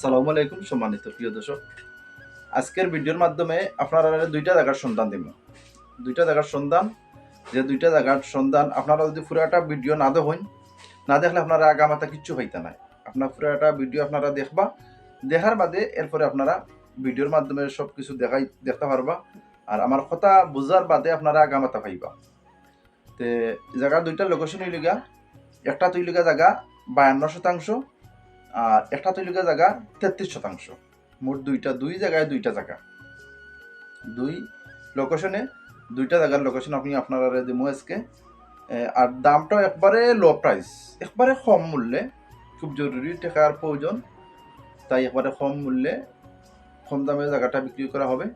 আসসালামু আলাইকুম সম্মানিত প্রিয় দর্শক। আজকের ভিডিওর মাধ্যমে আপনারা দুইটা জায়গার সন্ধান দিব। দুইটা জায়গার সন্ধান, যে দুইটা জায়গার সন্ধান আপনারা যদি পুরো একটা ভিডিও না দেখেন, না দেখলে আপনারা আগামাতা কিচ্ছু হইতে নাই। আপনার পুরো একটা ভিডিও আপনারা দেখবা, দেখার বাদে এরপরে আপনারা ভিডিওর মাধ্যমে সব কিছু দেখাই, দেখতে পারবা। আর আমার কথা বুঝার বাদে আপনারা আগামাতা পাইবা। তে, জায়গা দুইটা লোকেশন হইলিগা একটা তৈলিগা জায়গা বায়ান্ন শতাংশ আর একটা তৈলিকা জায়গা তেত্রিশ শতাংশ। মোট দুইটা, দুই জায়গায় দুইটা জায়গা। দুই লোকেশনে দুইটা জায়গার লোকেশন আপনি আপনারা দিমু আজকে। আর দামটাও একবারে লো প্রাইস একবারে কম মূল্যে, খুব জরুরি টাকার প্রয়োজন। তাই একবারে কম মূল্যে, কম দামে জায়গাটা বিক্রি করা হবে।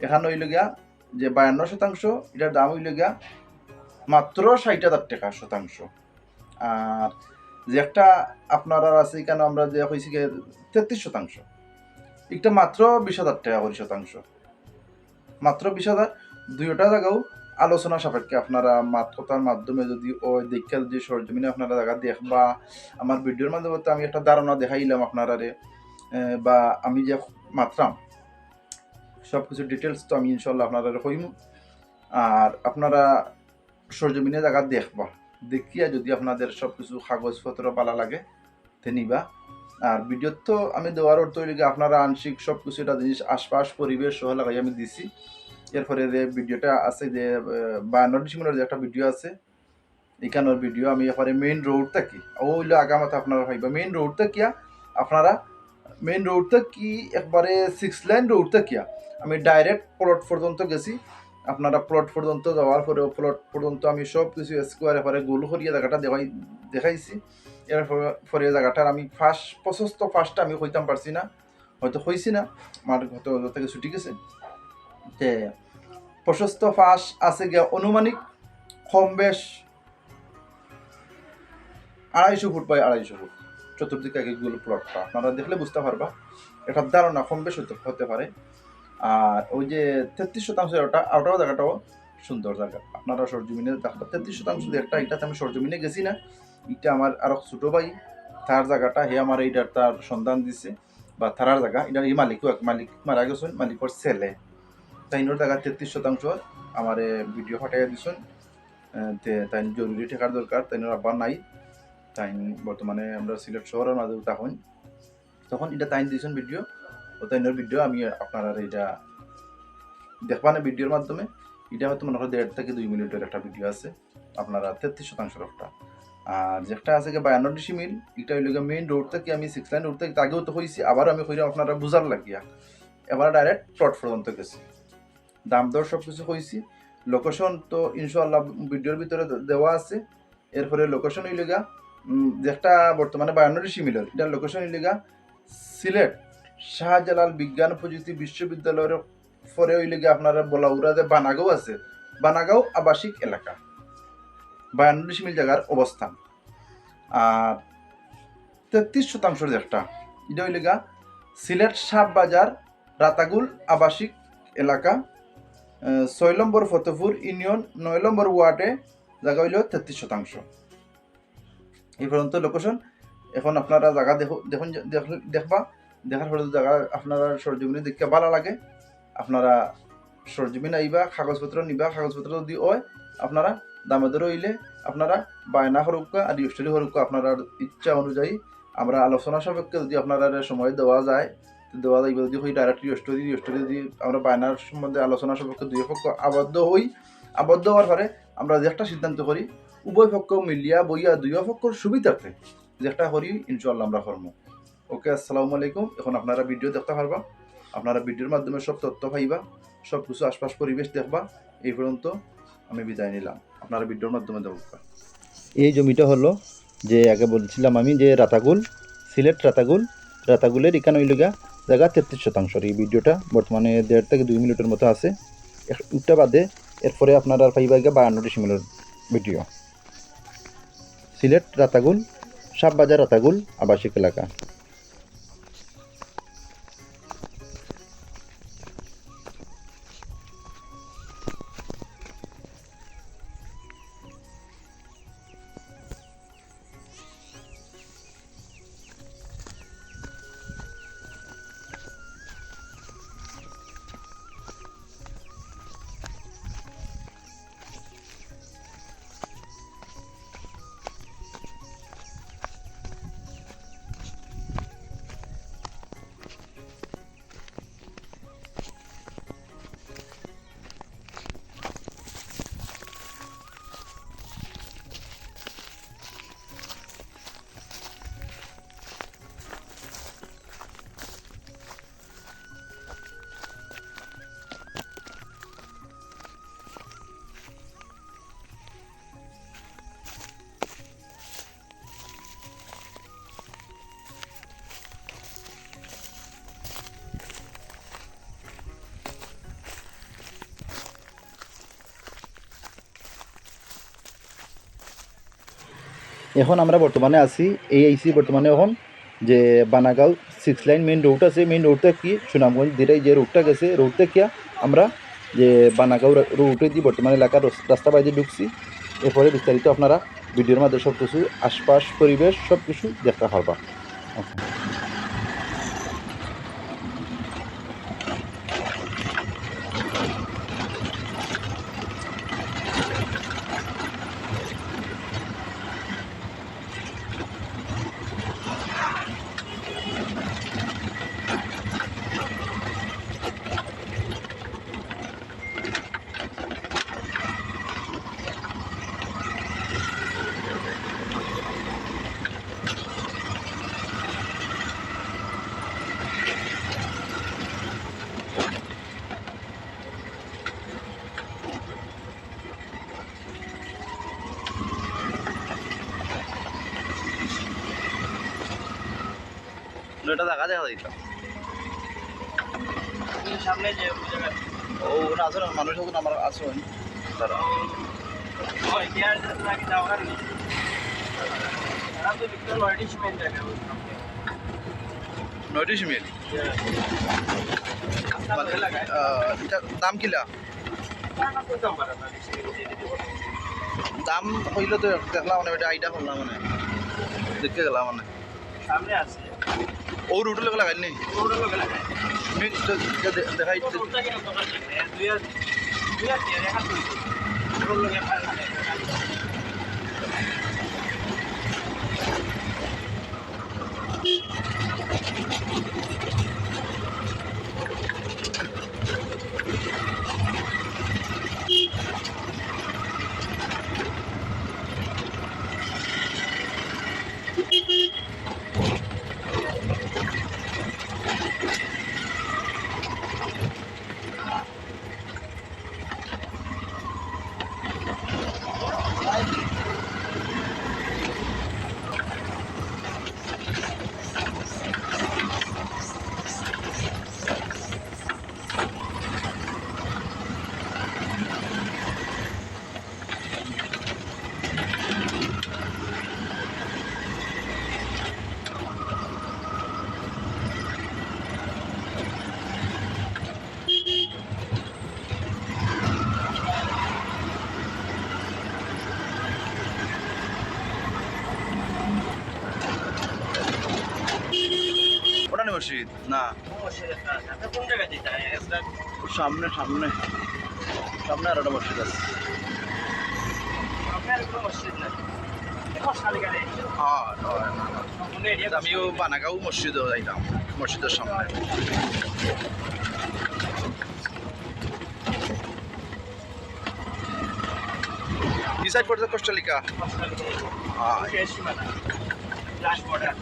এখানে হইল গিয়া যে বায়ান্ন শতাংশ, এটার দাম হইল গিয়া মাত্র ষাট হাজার টাকা শতাংশ। আর যে একটা আপনারা আছে কেন আমরা যে হয়েছি তেত্রিশ শতাংশ। একটা মাত্র বিশ হাজার টাকা করে শতাংশ। মাত্র বিশ হাজার। দুইটা জায়গাও আলোচনা সাপেক্ষে আপনারা মাত কথার মাধ্যমে যদি ওই দেখা যদি সরজমিনে আপনারা জায়গা দেখবা আমার ভিডিওর মাধ্যমে আমি একটা ধারণা দেখাইলাম আপনারা রে বা আমি যে মাত্রাম সব কিছু ডিটেলস তো আমি ইনশাল্লাহ আপনারা কইম। আর আপনারা সরজমিনে জায়গা দেখবা। দেখিয়া যদি আপনাদের সব কিছু কাগজপত্র পালা লাগে, তে নিবা। আর ভিডিওর তো আমি দেওয়ার অর্থ হইলে আপনারা আংশিক সব কিছু এটা জিনিস আশপাশ পরিবেশ সহ লাগাই আমি দিছি। এরপরে যে ভিডিওটা আছে যে বায়ান্ন ডিসেম্বরের যে একটা ভিডিও আছে, এখানের ভিডিও আমি এবারে মেইন রোড থাকি ওইলো আগামাতে আপনারা ভাইবা মেইন রোড থাকিয়া আপনারা মেইন রোড কি? একবারে সিক্স লাইন রোড থাকিয়া আমি ডাইরেক্ট প্লট পর্যন্ত গেছি। আপনারা প্লট পর্যন্ত যাওয়ার পরে প্লট পর্যন্ত আমি সব কিছু স্কোয়ার এবারে গোল করিয়া জায়গাটা দেখাই, দেখাইছি। এর পরে জায়গাটার আমি ফার্স্ট প্রশস্ত ফার্স্টটা আমি কইতাম পারছি না। হয়তো হইছি না আমার হয়তো থেকে ছুটি গেছে যে প্রশস্ত ফাঁস আছে গিয়া অনুমানিক কম বেশ আড়াইশো ফুট বাই আড়াইশো ফুট। চতুর্দিকে একগুলো প্লটটা আপনারা দেখলে বুঝতে পারবা। এটার ধারণা কম বেশ হতে পারে। আর ওই যে তেত্রিশ শতাংশ ওটা ওটাও জায়গাটাও সুন্দর জায়গা। আপনারা সরজমিনে দেখবা তেত্রিশ শতাংশ একটা, এটাতে আমি সরজমিনে গেছি না। এটা আমার আরও ছোটো ভাই, তার জায়গাটা, হে আমার এইটার তার সন্ধান দিছে, বা তারার জায়গা, এটা এই মালিকও এক মালিক, মারা গেছেন, মালিকর ছেলে। তাইনোর জায়গা তেত্রিশ শতাংশ, আমার ভিডিও ফাটাইয়া দিছেন। তাই জরুরি ঠেকার দরকার, তাইনোর আব্বা নাই। তাই বর্তমানে আমরা সিলেট শহরের মাঝে তখন তখন এটা তাইন দিয়েছেন ভিডিও। তাইনোর ভিডিও আমি আপনারা এটা দেখবা না ভিডিওর মাধ্যমে। এটা হয়তো মনে হয় দেড় থেকে দুই মিনিটের একটা ভিডিও আছে, আপনারা তেত্রিশ শতাংশের একটা। আর যেটা আছে কি, বায়ান্ন ডিসি মিল এটা হইল মেইন রোড থেকে আমি সিক্স লাইন রোড থেকে আগেও তো হয়েছি আবার আমি হইলাম আপনারা বুঝার লাগিয়া। এবার ডাইরেক্ট প্লট পর্যন্ত গেছি। দাম দর সব কিছু হয়েছি লোকেশন তো ইনশাল্লাহ ভিডিওর ভিতরে দেওয়া আছে। এরপরে লোকেশন হইল গা যেটা বর্তমানে বায়ান্ন ডিসি মিলের এটার লোকেশন হইল গা সিলেট। শাহজালাল বিজ্ঞান প্রযুক্তি বিশ্ববিদ্যালয়ের পরে হইলে গিয়ে আপনারা বলাউরা যে বানাগাঁও আছে। বানাগাঁও আবাসিক এলাকা। বায়ান্ন মিল জায়গার অবস্থান। আর তেত্রিশ শতাংশের একটা এটা হইলে গা সিলেট সাপ বাজার রাতাগুল আবাসিক এলাকা। ছয় নম্বর ফতেপুর ইউনিয়ন, নয় নম্বর ওয়ার্ডে জায়গা হইল তেত্রিশ শতাংশ। এই পর্যন্ত লোকেশন এখন আপনারা জায়গা দেখো দেখুন দেখ- দেখবা। দেখার পরে জায়গা আপনারা সরজমিনে দেখতে ভালো লাগে। আপনারা সরজমিন আইবা, কাগজপত্র নিবা, কাগজপত্র যদি হয়, আপনারা দামে দরে হইলে আপনারা বায়না হরুকা আর রিস্টারি হরুকা আপনার ইচ্ছা অনুযায়ী আমরা আলোচনা সাপেক্ষে যদি আপনারা সময় দেওয়া যায় দেওয়া যাইব যদি হই ডাইরেক্ট রিস্টারি রিস্টারি যদি আমরা বায়নার সম্বন্ধে আলোচনা সাপেক্ষে দুই পক্ষ আবদ্ধ হই, আবদ্ধ হওয়ার পরে আমরা যে একটা সিদ্ধান্ত করি, উভয় পক্ষ মিলিয়া বইয়া দুই পক্ষর সুবিধার্থে যে একটা করি ইনশাল্লাহ আমরা কর্ম। ওকে, আসসালামু আলাইকুম। এখন আপনারা ভিডিও দেখতে পারবা। আপনারা ভিডিওর মাধ্যমে সব তথ্য পাইবা, সব কিছু আশপাশ পরিবেশ দেখবা। এই পর্যন্ত আমি বিদায় নিলাম। আপনারা ভিডিওর মাধ্যমে দেখবা। এই জমিটা হলো যে আগে বলছিলাম আমি যে রাতাগুল, সিলেট রাতাগুল, রাতাগুলের এখানে হইল গা জায়গা তেত্রিশ শতাংশ এই ভিডিওটা বর্তমানে দেড় থেকে দুই মিনিটের মতো আছে। একটা বাদে এরপরে আপনারা পাইবা গিয়া বায়ান্ন ডিসিমিলের ভিডিও। সিলেট রাতাগুল, সাপবাজার রাতাগুল, আবাসিক এলাকা। এখন আমরা বর্তমানে আছি এই আইসি বর্তমানে এখন যে বানাগাঁও সিক্স লাইন মেইন রোড আছে মেন রোডটা কি? সুনামগঞ্জ দিরাই যে রোডটা গেছে রোডটা কি আমরা যে বানাগাঁও রোডে দিয়ে বর্তমানে এলাকার রাস্তা বাইরে ঢুকছি। এরপরে বিস্তারিত আপনারা ভিডিওর মাধ্যমে সব কিছু আশপাশ, পরিবেশ সব কিছু দেখতে পারবা এটা দেখা দেখা দিত সামনে যে ও ওখানে আছে না মানুষ ওখানে আমার আছে তারা ওই ইয়ার লাগে যাওয়ার নেই। তারা তো বিক্রম অলরেডি সিমেন্ট জায়গা ওই সামনে। নয়টি মিল রাস্তা লাগায় এটা দাম কিলা? দাম হইলে তো দেখলাম মানে এটা আইডিয়া করলাম মানে। দেখতে গেলাম মানে। সামনে আছে। ও রুট লোক লাগাই নি রোডের লোকে লাগায় আমি দেখাই দোকান আছে দুই আর দুই আর তিন হাত রোড লোকে ওটা নেই মসজিদ? না। সামনে সামনে। সামনে আর একটা মসজিদ আছে। মসজিদ হ্যাঁ আমিও বানাগাঁও মসজিদও যাইতাম, মসজিদের সামনে। কি সাইড পড়ছে কোস্টালিকা হ্যাঁ শেষ সীমানা লাস্ট বর্ডার এরা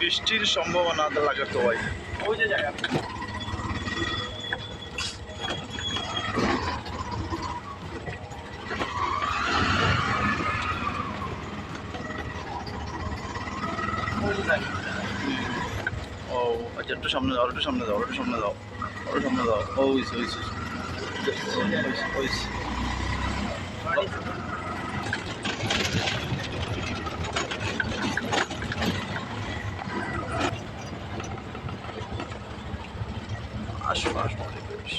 বৃষ্টির সম্ভাবনা লাগে তো ভাই। যে জায়গা। ও আচ্ছা একটু সামনে যাও একটু সামনে যাও একটু সামনে যাও একটু সামনে যাও ও ওইস ওইস ওইস আশপাশ পরিবেশ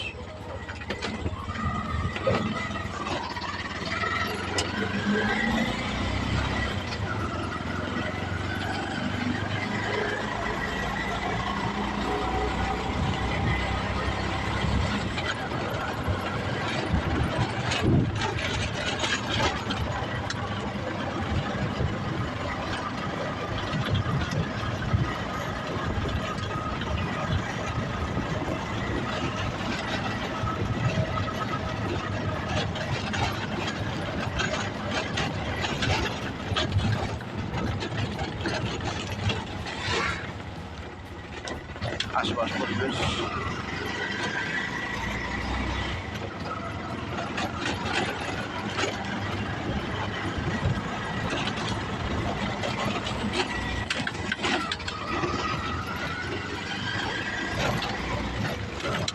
আশপাশ পরিবেশ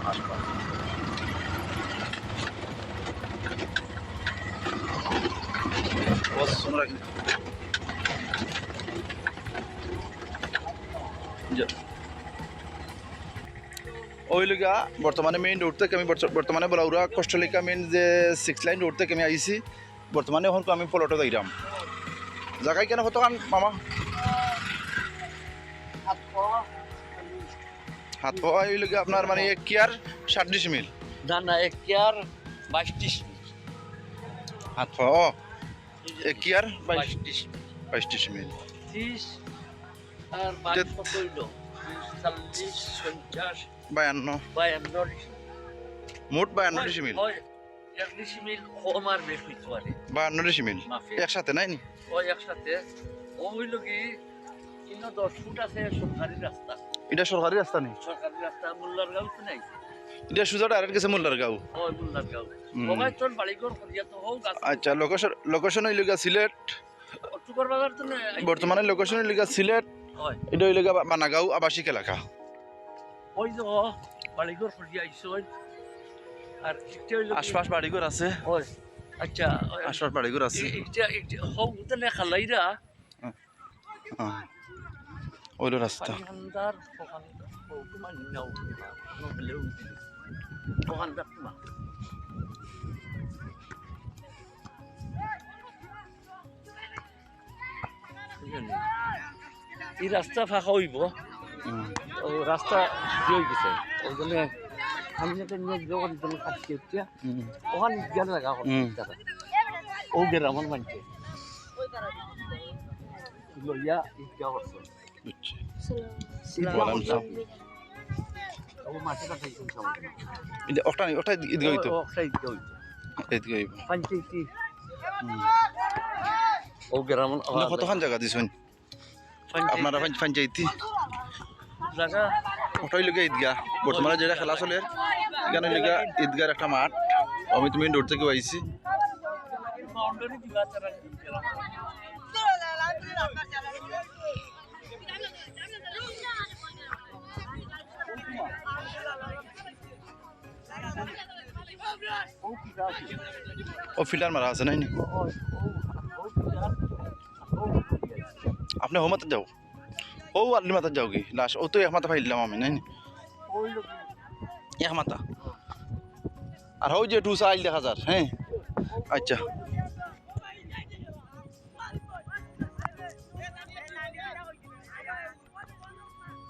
আশপাশ ওই বর্তমানে মেইন রোড থেকে আমি বর্ত- বর্তমানে বলাউরা কষ্টলিকা মেইন যে সিক্স লাইন রোড থেকে আমি আইছি বর্তমানে এখন আমি ফলটো যাইরাম। জায়গায় কেন কত কান মামা? হাত পাওয়া ওই লগা আপনার মানে এক কেয়ার সাতত্রিশ মিল না না একিয়ার বাইশটিস হাত পাওয়া কেয়ার বাইশটিস বাইশত্রিশ মিল ত্রিশ আর বাইশ বায়ান্ন। বায়ান্ন মোট বায়ান্ন ডিসিমিল। এক ডিসিমিল কম আর বেশি হইতে পারে। বায়ান্ন ডিসিমিল। একসাথে নাই নি? ওই একসাথে। ও হইল কি কিন্তু দশ ফুট আছে সরকারি রাস্তা। এটা সরকারি রাস্তা নেই সরকারি রাস্তা মোল্লার গাঁও তো নাই? এটা সুজা ডাইরেক্ট গেছে মোল্লার গাঁও ওই মোল্লার গাঁও হুম। ওখানে করিয়া তো হোক আচ্ছা লোকেশন লোকেশন হইল গা সিলেট। বর্তমানে লোকেশন হইল গা সিলেট। হয়। এটা হইল গা বানাগাঁও আবাসিক এলাকা। ওই যে বাড়িঘর করিয়া আইসো আর আশপাশ বাড়িঘর আছে হয় আচ্ছা ওই- আশপাশ বাড়িঘর আছে এটা এটা হোক উতনে খালাইরা ওইল রাস্তা এই রাস্তা ফাঁকা হইব। ও রাস্তা দিয়ে গেছে। ওই জন্য আমি যাতে নিয়ে যখন কাটছি এতিয়া হুম। ওখানে গিয়ে লাগা। ও গ্রামের মানছে লইয়া ঈদগাহ করছে বুঝছি। ঈদগাহ বললাম করছে। ঈদগাহ হইতো। ঈদগাহ হইব। পঞ্চায়েতি ও আপনারা কতখান জায়গা দিছেন? আপনারা পঞ্চায়েতি? জায়গা। ওটা হইল গা ঈদগাহ বর্তমানে যেটা খেলা চলে, এখানে গা ঈদগার একটা মাঠ। আমি তুমি রোড থেকে তারা ও ফিল্টার মারা আছে নাই আপনি হো মাতাত যাও ও আল্লি মাতাত যাও কি লাস্ট ও তো এক মাথা ফাইলাম আমি নাই এক মাথা আর হও যে টুসা আইল দেখা যার হ্যাঁ? আচ্ছা।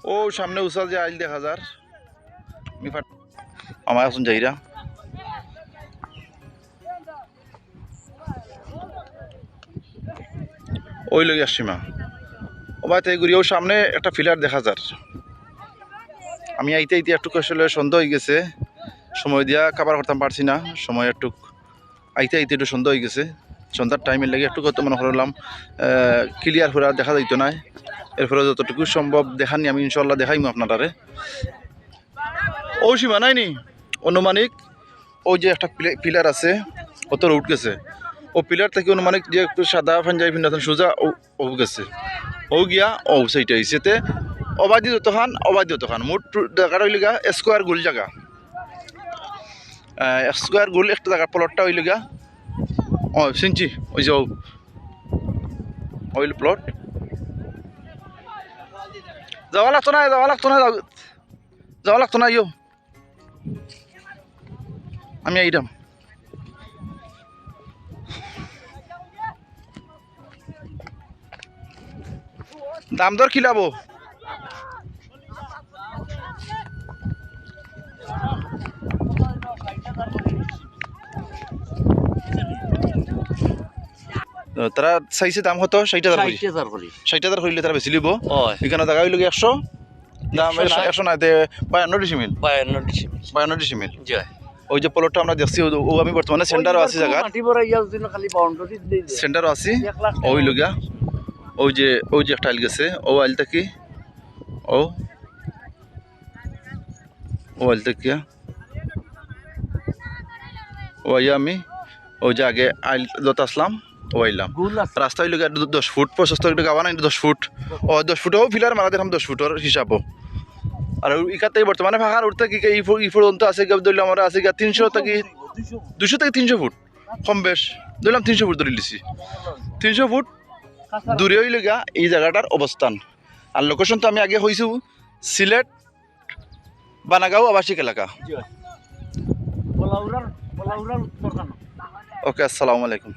ও সামনে উষা যে আইল দেখা যার আমার এখন যাইরা। ওই লগে আসছি মা। ও বাড়িতে ঘুরিয়েও সামনে একটা ফিলার দেখা যার। আমি আইতে আইতে একটু আসলে সন্দেহ হয়ে গেছে। সময় দিয়া খাবার করতাম পারছি না। সময় একটু আইতে আইতে একটু সন্দেহ হয়ে গেছে। সন্ধ্যার টাইমের লাগে একটু কত মনে করলাম ক্লিয়ার হয়ে দেখা যাইতো না এরপরে যতটুকু সম্ভব দেখানি আমি ইনশাল্লাহ দেখাইমু আপনারারে। ও সীমা নাই নি? অনুমানিক ও যে একটা পিলার আছে অত উঠ গেছে ও পিলার থেকে অনুমানিক যে একটু সাদা পাঞ্জাবি পিন্ধাতেন সোজা ও গেছে। ও গিয়া ও সেইটা হিসেতে অবাধি যতখান অবাধি যতখান মোট জায়গাটা হইল গা স্কোয়ার গোল জায়গা স্কোয়ার গোল একটা জায়গা প্লটটা হইল গা ও শুনছি ওই যে ওইল প্লট যাওয়া লাগতো না যাওয়া লাগতো না যাও- যাওয়া লাগতো না ইয়ো আমি আইরাম দাম দর খিলাবো তারা চাইছে দাম কত? ষাট হাজার করি ষাট হাজার করি। ষাট করিলে তারা বেশি লিব। এখানে জায়গা হইল একশো। দাম একশো নাই বায়ান্ন ডিসিমিল বায়ান্ন ডিসিমিল বায়ান্ন ডিসিমিল ওই যে প্লটটা আমরা দেখছি ও- আমি বর্তমানে সেন্টারও আছি জায়গা সেন্টারও আছি। ওই লগিয়া ওই যে ওই যে একটা আইল গেছে ও আইলটা কি? ও? ও আইলটা কি ও আইয়া আমি ওই যে আগে আইল যত আসলাম ও আইলাম। রাস্তা হইল দশ ফুট প্রশস্ত একটা গাওয়া নাই দশ ফুট। ও দশ ফুটও ফিলার মারা দেখলাম দশ ফুটর হিসাবও। আর ইকাতে বর্তমানে ফাঁকার উঠতে কি ই পর্যন্ত আছে গিয়া ধরলে আমরা আছে গিয়া তিনশো থেকে দুশো থেকে তিনশো ফুট কম বেশ। ধরলাম তিনশো ফুট ধরে লিছি তিনশো ফুট দূরে হইল গা এই জায়গাটার অবস্থান। আর লোকেশন তো আমি আগে হয়েছি সিলেট বানাগাঁও আবাসিক এলাকা। ওকে আসসালামু আলাইকুম।